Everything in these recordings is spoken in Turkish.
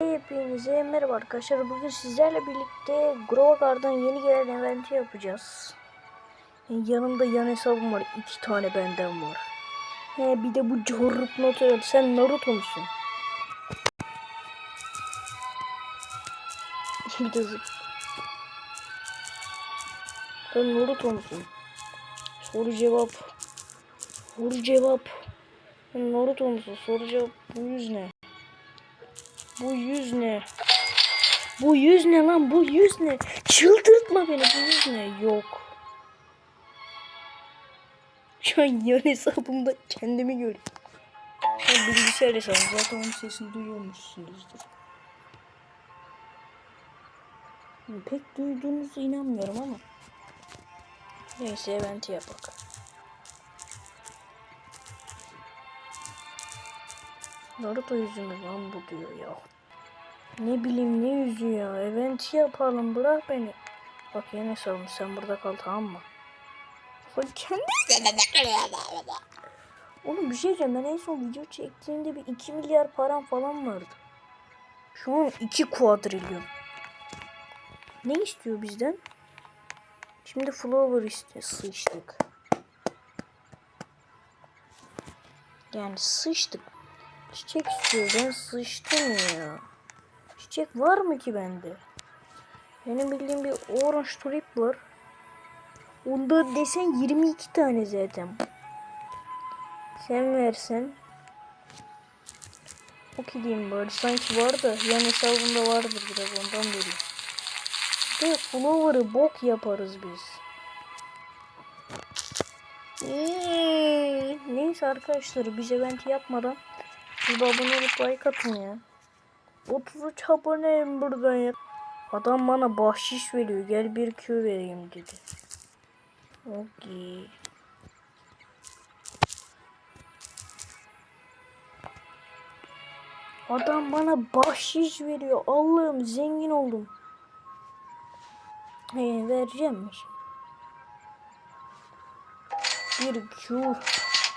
Hepinize merhaba arkadaşlar. Bugün sizlerle birlikte Grovar'dan yeni gelen eventi yapacağız. Yani yanımda yan hesabım var. iki tane benden var. He bir de bu Jorrup notu. Sen Naruto musun? bir de zıp. Sen Naruto musun? Soru cevap. Soru cevap. Naruto musun? Soru cevap. Bu yüz ne? Bu yüz ne? Bu yüz ne lan? Bu yüz ne? Çıldırtma beni. Bu yüz ne? Yok. Şu an yan hesabımda kendimi görüyorum. Ya bilgisayar hesabım. Zaten onun sesini duyuyormuşsunuzdur. Pek duyduğunuza inanmıyorum ama. Neyse eventi yapak. Naruto yüzü mü lan bu diyor ya. Ne bileyim ne yüzü ya. Eventi yapalım bırak beni. Bak yine hesabım sen burada kal tamam mı? Bak kendi Oğlum bir şey diyeceğim ben en son video çektiğimde bir 2 milyar param falan vardı. Şu an 2 kuadrilyon. Ne istiyor bizden? Şimdi flower istiyor. Sıçtık. Yani sıçtık. Çiçek istiyor. Ben sıçtım ya. Çiçek var mı ki bende? Benim bildiğim bir orange tulip var. Onda desen 22 tane zaten. Sen versen. Okey diyeyim böyle. Sanki var da yan hesabımda vardır biraz ondan vereyim. Ve flower'ı bok yaparız biz. Neyse arkadaşlar biz event yapmadan bir abone olup like atın ya. 33 aboneyim buradan ya. Adam bana bahşiş veriyor. Gel bir Q vereyim dedi. Okey. Adam bana bahşiş veriyor. Allah'ım zengin oldum. He, vereceğim mi? Bir Q.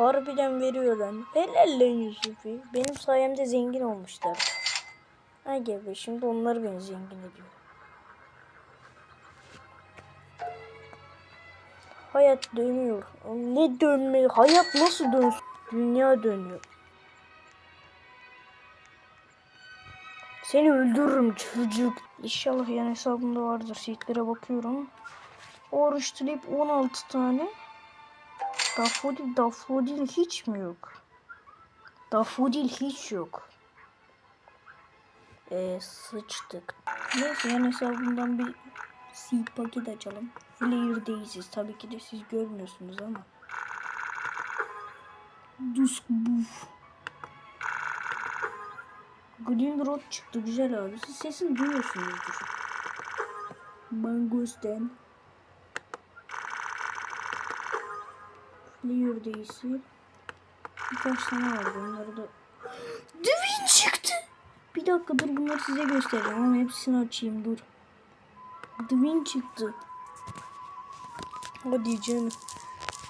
Harbiden veriyor lan. Helal lan Yusuf'i. Benim sayemde zengin olmuşlar. Ay be şimdi onlar beni zengin ediyor. Hayat dönüyor. Ne dönme? Hayat nasıl dönsün? Dünya dönüyor. Seni öldürürüm çocuk. İnşallah yan hesabımda vardır. Seatlere bakıyorum. Oruç tulip 16 tane. Dafodil, dafodil hiç mi yok? Dafodil hiç yok. Eee sıçtık. Neyse yan hesabımdan bir seed paket açalım. Flare Daisies. Tabii ki de siz görmüyorsunuz ama. Dusk Buff. Green Road çıktı güzel abi. Siz sesini duyuyorsunuzdur. Mangosteen. Flare Daisy. Birkaç tane vardı onları da. Divin çıktı. Bir dakika dur bunları size göstereceğim ama hepsini açayım dur. Divin çıktı. Hadi canım.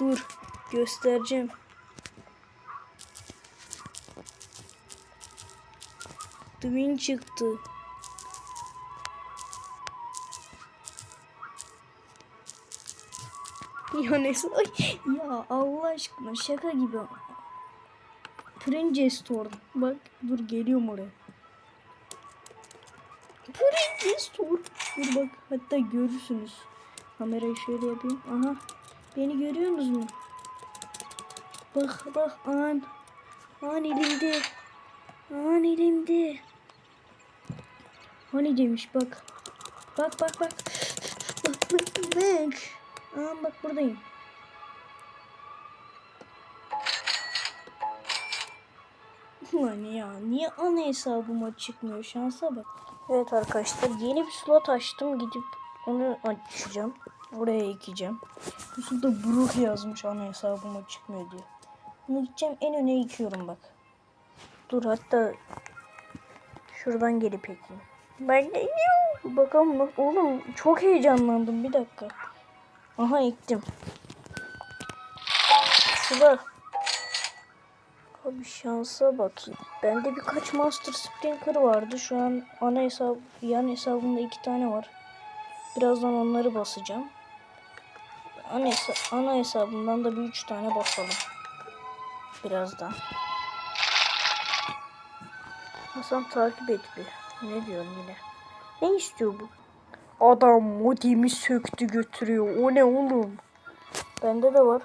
Dur göstereceğim. Divin çıktı. Ya ne ay ya Allah aşkına şaka gibi. Prince Store. Bak dur geliyorum oraya. Prince Store. Dur bak hatta görürsünüz. Kamerayı şöyle yapayım. Aha. Beni görüyorsunuz mu? Bak bak an. An elimde. An elimde. Hani demiş bak. Bak bak bak. Bak bak bak. Aa bak buradayım. Ulan ya niye ana hesabıma çıkmıyor şansa bak. Evet arkadaşlar yeni bir slot açtım gidip onu açacağım. Oraya ekeceğim. Yusuf da Brook yazmış ana hesabıma çıkmıyor diye. Bunu gideceğim en öne ekiyorum bak. Dur hatta şuradan gelip ekeyim. Ben. Bakalım bak oğlum çok heyecanlandım bir dakika. Aha ektim. Şurada. Abi şansa bakayım. Bende birkaç Master Sprinter vardı. Şu an ana hesap, yan hesabımda iki tane var. Birazdan onları basacağım. Ana, hesa- ana hesabımdan da bir üç tane basalım. Birazdan. Hasan takip et bir. Ne diyorsun yine? Ne istiyor bu? Adam modemi söktü götürüyor. O ne oğlum? Bende de var.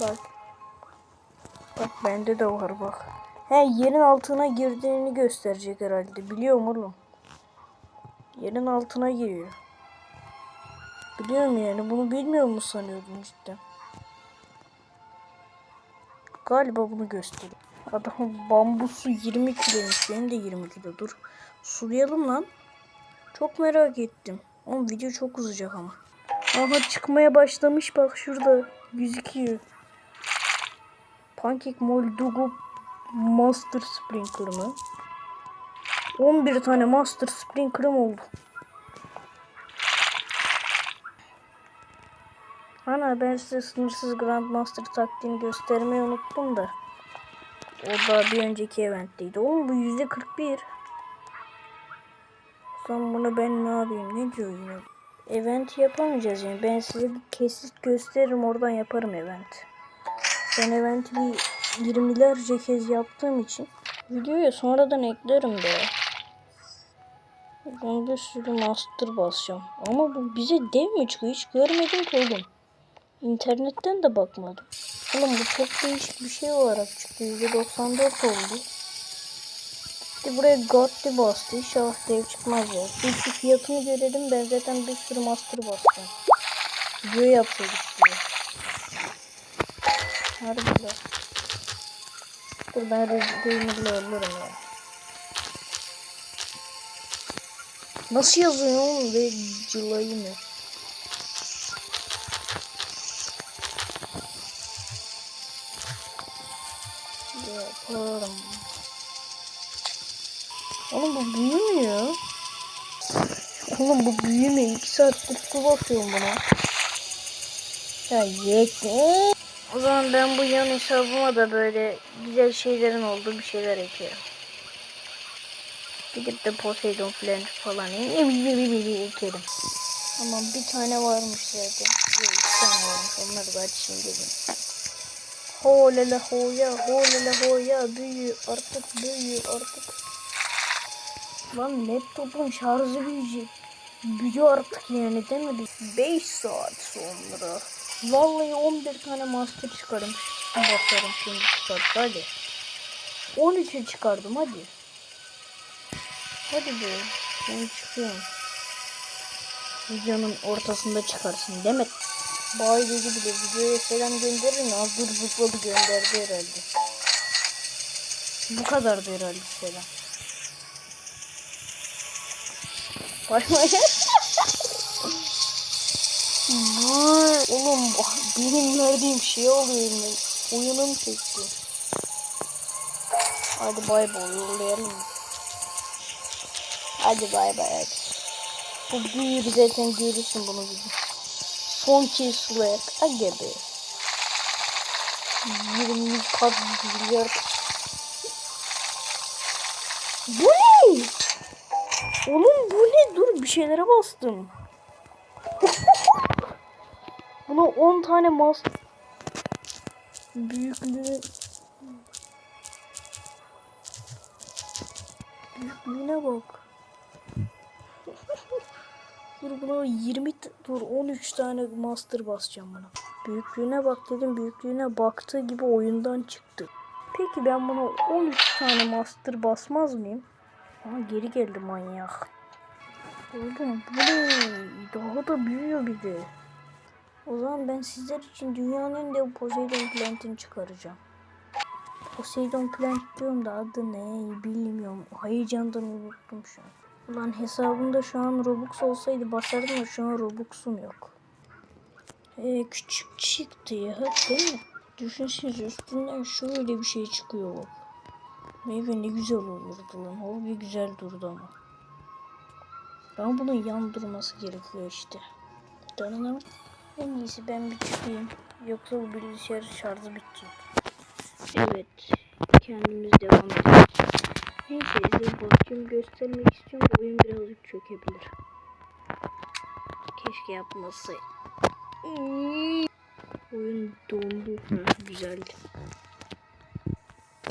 Bak. Bak bende de var bak. He yerin altına girdiğini gösterecek herhalde. Biliyorum oğlum. Yerin altına giriyor. Biliyorum yani. Bunu bilmiyor mu sanıyordun cidden? Galiba bunu gösteriyor. Adamın bambusu 20 kiloymuş. Benim de 20 kilo. Dur. Sulayalım lan. Çok merak ettim. Oğlum video çok uzayacak ama. Aha çıkmaya başlamış bak şurada. Gözüküyor. Pancake Moldugo Master Sprinkler mı? 11 tane Master Sprinkler'ım oldu. Ana ben size sınırsız Grandmaster taktiğini göstermeyi unuttum da. O da bir önceki eventteydi. Oğlum bu yüzde 41. Son bunu ben ne yapayım? Ne diyor yine? Event yapamayacağız yani. Ben size bir kesit gösteririm oradan yaparım event. Ben eventi bir 20'lerce kez yaptığım için videoya sonradan eklerim de. Ben bir sürü master basacağım. Ama bu bize dev mi çıkıyor? Hiç görmedim ki. İnternetten de bakmadım. Oğlum bu çok değişik bir şey olarak çıktı. %94 oldu. İşte buraya Godly bastı. İnşallah dev çıkmaz ya. Bir şu fiyatını görelim. Ben zaten bir sürü master bastım. Video yapıyorduk diye. Harbiden. Dur ben Rezide'yi alırım ya. Nasıl yazıyor oğlum? July mı? Yaparım. Oğlum bu büyümüyor. Oğlum bu büyümüyor. 2 saattir su basıyorum buna. Ya yeter. O zaman ben bu yan hesabıma da böyle güzel şeylerin olduğu bir şeyler ekliyorum. Gidip de Poseidon falan falan ekerim. Tamam bir tane varmış zaten. Yok iki tane varmış. Onları da açayım dedim. Holele hoya holele hoya büyü artık büyü artık. Lan laptopun şarjı büyüyecek. Büyüyor artık yani değil mi? 5 saat sonra. Vallahi 11 tane master çıkarım. Basarım şimdi çıkart hadi. 13'e çıkardım hadi. Hadi be. Ben çıkıyorum. Videonun ortasında çıkarsın demek. Bay dedi bile videoya selam gönderir mi? Az dur zıpladı gönderdi herhalde. Bu kadardı herhalde selam. Bay. Vay, Oğlum benim verdiğim şey oluyor mu? Oyunum çekti. Hadi bay bay yollayalım. Hadi bay bay hadi. Bu büyüyü zaten görürsün bunu bizim. Son kez sulayak. Aga be. 20 kat milyar. Bir şeylere bastım. Buna 10 tane mas büyüklüğü büyüklüğüne bak. dur buna 20 t- dur 13 tane master basacağım buna. Büyüklüğüne bak dedim büyüklüğüne baktığı gibi oyundan çıktı. Peki ben buna 13 tane master basmaz mıyım? Aha geri geldi manyak. Oğlum bu? Daha da büyüyor bir de. O zaman ben sizler için dünyanın dev Poseidon Plant'ini çıkaracağım. Poseidon Plant diyorum da adı ne bilmiyorum. Heyecandan unuttum şu an. Ulan hesabımda şu an Robux olsaydı basardım da şu an Robux'um yok. Ee, küçük çıktı ya değil mi? Düşünsenize üstünden şöyle bir şey çıkıyor bak. Meyve ne güzel olurdu lan. Harbi güzel durdu ama. Ben bunun yan durması gerekiyor işte. Tanrım. En iyisi ben bir çıkayım. Yoksa bu bilgisayar şarjı bitecek. Evet. Kendimiz devam edelim. Neyse size bahçemi göstermek istiyorum. Oyun birazcık çökebilir. Keşke yapmasaydı. Oyun dondu. Güzeldi.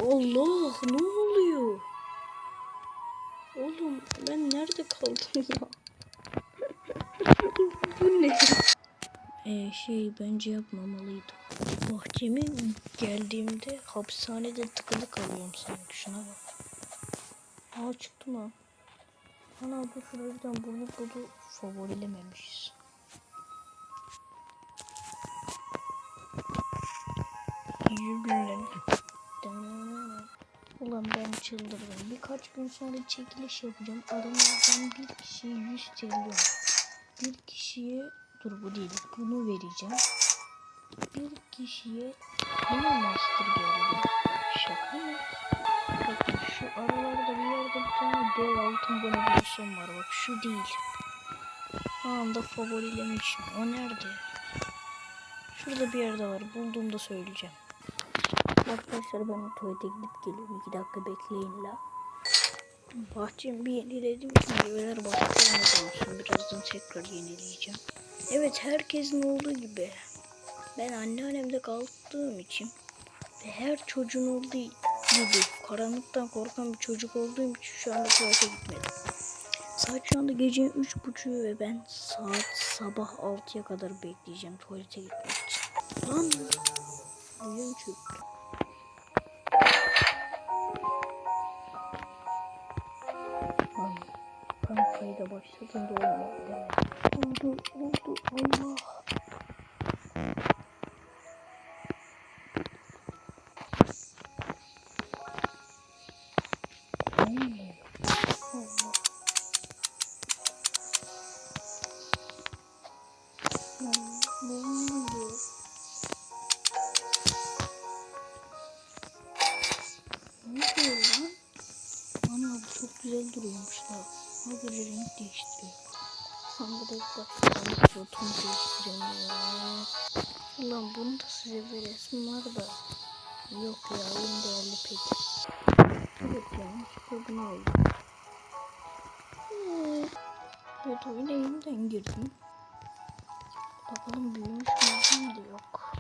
Allah ne oluyor? Oğlum ben nerede kaldım ya? Bu ne? Ee, şey bence yapmamalıydım. Bahçeme geldiğimde hapishanede tıkılı kalıyorum sanki. Şuna bak. Aa çıktı mı? Ana bu şuradan burnu budu favorilememişiz. Yürülen. Ulan ben çıldırdım. Birkaç gün sonra çekiliş yapacağım. Aramızdan bir kişiye 100 trilyon. Bir kişiye dur bu değil. Bunu vereceğim. Bir kişiye yine master geldi. Şaka mı? Bakın şu aralarda bir yerde bir tane dev altın bonobüsüm var. Bak şu değil. Anda favorilemişim. O nerede? Şurada bir yerde var. Bulduğumda söyleyeceğim. Arkadaşlar ben tuvalete gidip geliyorum. 2 dakika bekleyin la. Bahçemi bir yeniledim. Meyveler bahçeye olsun. Birazdan tekrar yenileyeceğim. Evet herkesin olduğu gibi. Ben anneannemde kaldığım için ve her çocuğun olduğu gibi karanlıktan korkan bir çocuk olduğum için şu anda tuvalete gitmedim. Saat şu anda üç buçuğu ve ben saat sabah 6'ya kadar bekleyeceğim tuvalete gitmek için. Lan uyum çöktü. Ankara'da başladım doğum oldu. Oldu oldu Allah. Böyle renk değiştiriyor. Sen de bak ben fotomu değiştireyim ya. Ulan bunu da size veresim var da. Yok ya oyun değerli pek. Evet yanlışlıkla bunu aldım. Evet oyuna yeniden girdim. Bakalım büyümüş mü de yok.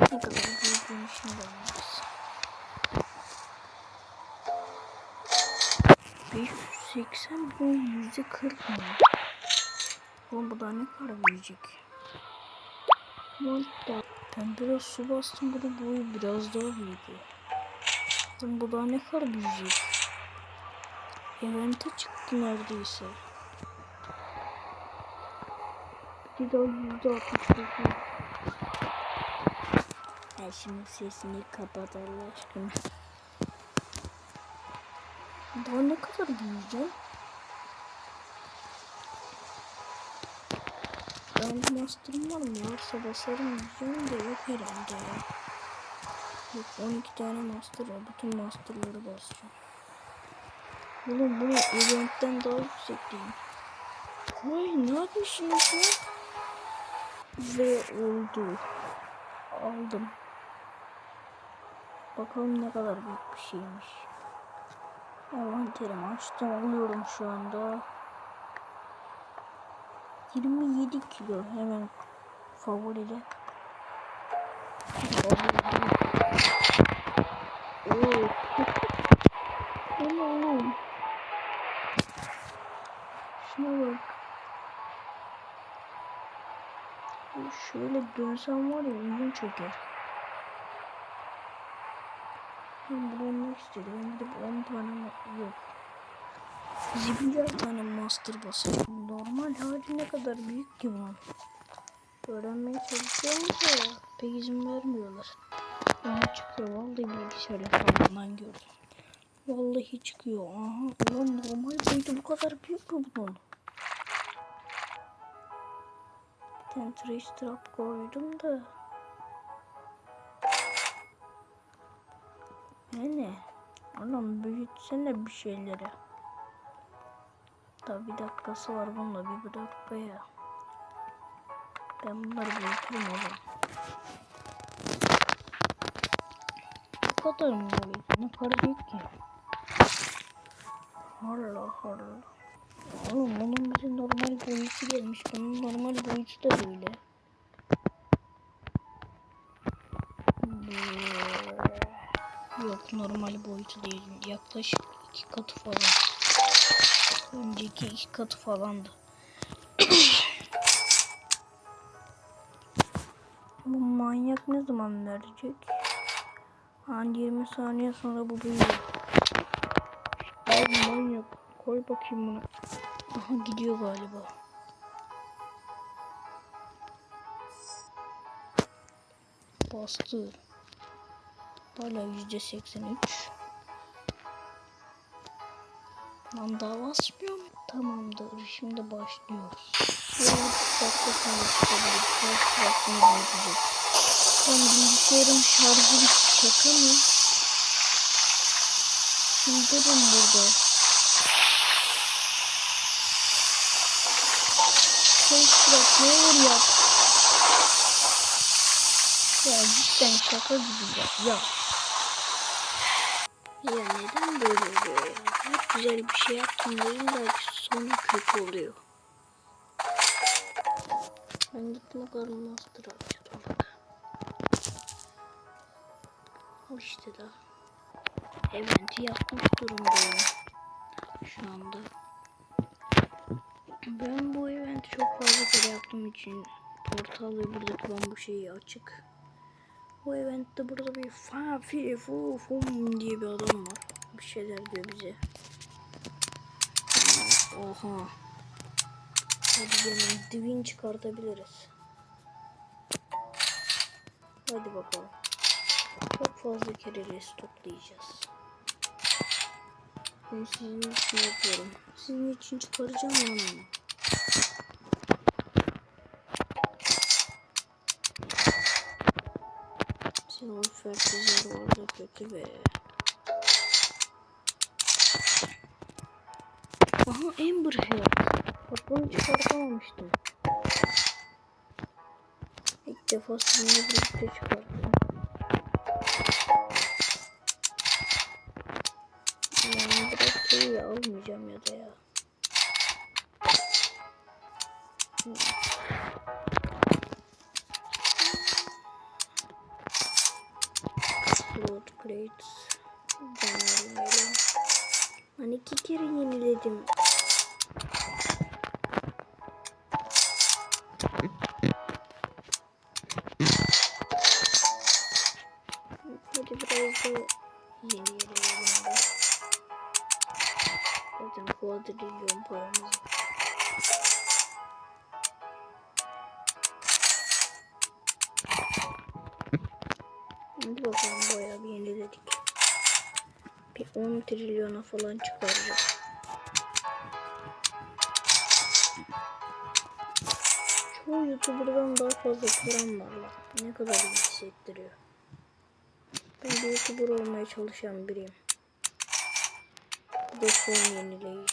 Ne kadar büyüdüğünü şimdi anlarız. 580 bu yüzde 40 mı? Oğlum bu da ne kadar büyüyecek? Ben biraz su bastım bunun boyu biraz daha büyüdü. Oğlum bu da ne kadar büyüyecek? Evente çıktı neredeyse. Bir daha yüzde 69. Ben şimdi sesini kapat Allah aşkına. Daha ne kadar büyüyeceğim? Ben master'ım var mı? Varsa basarım diyeceğim de yok herhalde ya. Yok 12 tane master var. Bütün masterları basacağım. Oğlum bu eventten daha yüksek değil. Vay ne yapmışsınız ya? Ve oldu. Aldım. Bakalım ne kadar büyük bir şeymiş. Envanterimi açtım alıyorum şu anda. 27 kilo hemen favorili. Oo. Oğlum. Şuna bak. Şöyle dönsem var ya uyum çöker. Olmak istedim. Ben gidip 10 tane yok. Zibiler tane master basacağım. Normal hali ne kadar büyük ki bunun. Öğrenmeye çalışıyorum da pek izin vermiyorlar. Ama çıkıyor. Vallahi bilgisayarla falan gördüm. Vallahi çıkıyor. Aha. Ulan normal boyutu bu kadar büyük mü bunun? Bir tane trash trap koydum da. Ne? Anam büyütsene bir şeyleri. Daha bir dakikası var bununla bir, dakika ya. Ben bunları büyütürüm oğlum. bu kadar mı oluyor? Ne para yok ki. Allah Allah. Oğlum bunun bize normal boyutu gelmiş. Bunun normal boyutu da böyle. Yok normal boyutu değil. Yaklaşık iki katı falan. Önceki iki katı falandı. Bu manyak ne zaman verecek? Hani 20 saniye sonra bu büyüyor. Abi manyak. Koy bakayım bunu. Aha gidiyor galiba. Bastı. Hala yüzde seksen üç. Lan daha basmıyor mu? Tamamdır. Şimdi başlıyoruz. Şöyle bir dakika sonra çıkabiliriz. Biraz vaktimiz yetecek. Ben bilgisayarın şarjı bitti. Şaka mı? Durun burada. Sen Fırat ne olur yap. Ya cidden şaka gibi ya. Ya. Ya neden böyle oluyor ya? Hep güzel bir şey yaptım da illa ki sonu kötü oluyor. Ben gittim Karl Master bak. Al işte daha. Eventi yapmış durumdayım. Şu anda. Ben bu eventi çok fazla kere yaptığım için portal ve kalan bu şeyi açık. Bu eventte burada bir fa fi fu fum diye bir adam var. Bir şeyler diyor bize. Oha. Hadi gelin divin çıkartabiliriz. Hadi bakalım. Çok fazla kere restoklayacağız. Ben sizin için yapıyorum. Sizin için çıkaracağım lan onu. Silver fertilizer orada kötü be. Aha Amber Heard. Bak bunu çıkartamamıştım. İlk defa sizinle birlikte çıkarttım. Yani direkt şeyi almayacağım ya da ya. Float plates. Deneyelim. Hani iki kere yeniledim. Hadi biraz da yenileyelim. Zaten kuadrilyon paramız var. Hadi bakalım. Bir 10 trilyona falan çıkaracağız. Çoğu YouTuber'dan daha fazla param var lan. Ne kadar iyi hissettiriyor. Ben bir YouTuber olmaya çalışan biriyim. Bu da son yenileyiş.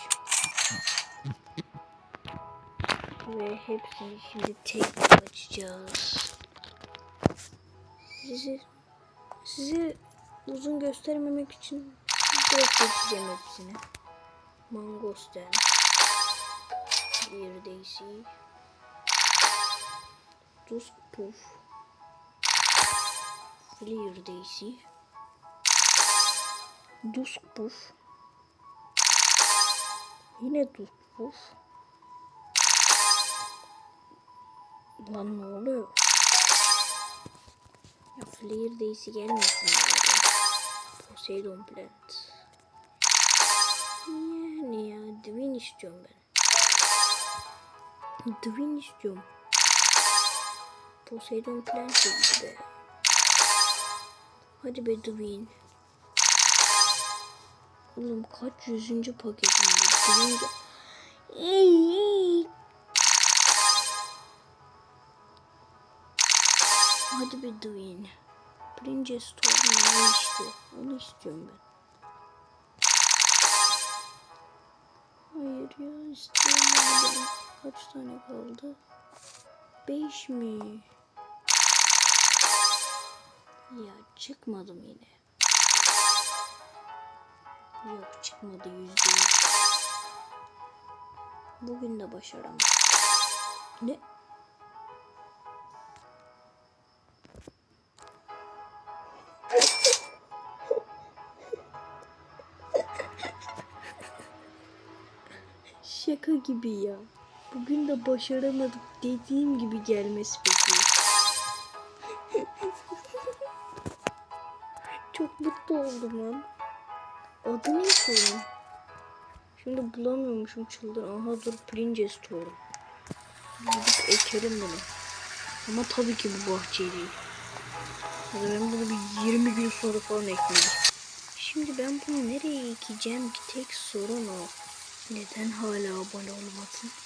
Ve hepsini şimdi tek açacağız. Sizi sizi uzun göstermemek için direkt geçeceğim hepsini. Mangosteen. Bir Daisy. Dusk Puff. Clear Daisy. Dusk Puff. Yine Dusk Puff. Lan ne oluyor? Ya Flare Daisy gelmesin. Poseidon Plant. Yani ya Divin istiyorum ben. Divin istiyorum. Poseidon değil be. Hadi be Divin. Oğlum kaç yüzüncü paketim de... Ey, Hadi be Divin. Princess ne işte? Onu istiyorum ben. Hayır ya. Kaç tane kaldı? Beş mi? Ya çıkmadım yine. Yok çıkmadı yüzde. Bugün de başaramam. Ne? Şaka gibi ya. Bugün de başaramadık dediğim gibi gelmesi bekliyor. Çok mutlu oldum lan. Adı ne sorun? Şimdi bulamıyormuşum çıldır. Aha dur Princess Torum. Gidip ekerim bunu. Ama tabii ki bu bahçeye değil. Ben bunu bir 20 gün sonra falan ekledim. Şimdi ben bunu nereye ekeceğim ki tek sorun o. Neden hala abone olmadın?